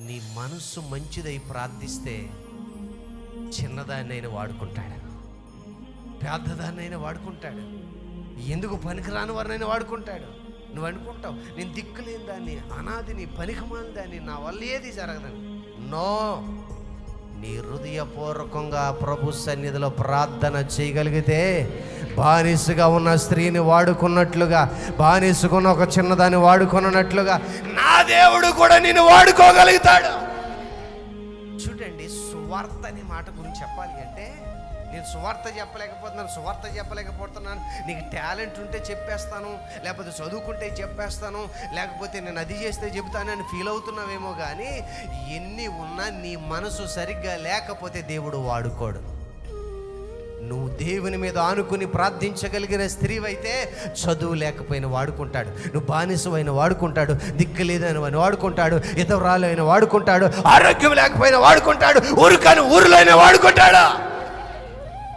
నీ మనసు మంచిదై ప్రార్థిస్తే చిన్నదాన్నైనా వాడుకుంటాడు? పెద్దదాన్నైనా వాడుకుంటాడు? ఎందుకు పనికిరాని వారినైనా వాడుకుంటాడు? నువ్వు అనుకుంటావు నేను దిక్కులేని దాన్ని అనాదిని పనికిమాని దాన్ని నా వల్ల ఏది జరగదని. నో! నీ హృదయపూర్వకంగా ప్రభు సన్నిధిలో ప్రార్థన చేయగలిగితే బానిసగా ఉన్న స్త్రీని వాడుకున్నట్లుగా బానిసుకున్న ఒక చిన్నదాన్ని వాడుకున్నట్లుగా నా దేవుడు కూడా నేను వాడుకోగలుగుతాడు. చూడండి సువార్త అనే మాట గురించి చెప్పాలి అంటే నేను సువార్త చెప్పలేకపోతున్నాను సువార్త చెప్పలేకపోతున్నాను. నీకు టాలెంట్ ఉంటే చెప్పేస్తాను లేకపోతే చదువుకుంటే చెప్పేస్తాను లేకపోతే నేను అది చేస్తే చెబుతానని ఫీల్ అవుతున్నావేమో కానీ ఎన్ని ఉన్నా నీ మనసు సరిగ్గా లేకపోతే దేవుడు వాడుకోడు. నువ్వు దేవుని మీద ఆనుకుని ప్రార్థించగలిగిన స్త్రీవైతే చదువు లేకపోయినా వాడుకుంటాడు నువ్వు బానిసమైన వాడుకుంటాడు దిక్కు లేదని వాడుకుంటాడు వాడుకుంటాడు అయిన వాడుకుంటాడు ఆరోగ్యం లేకపోయినా వాడుకుంటాడు ఊరుకాని ఊరిలో వాడుకుంటాడు?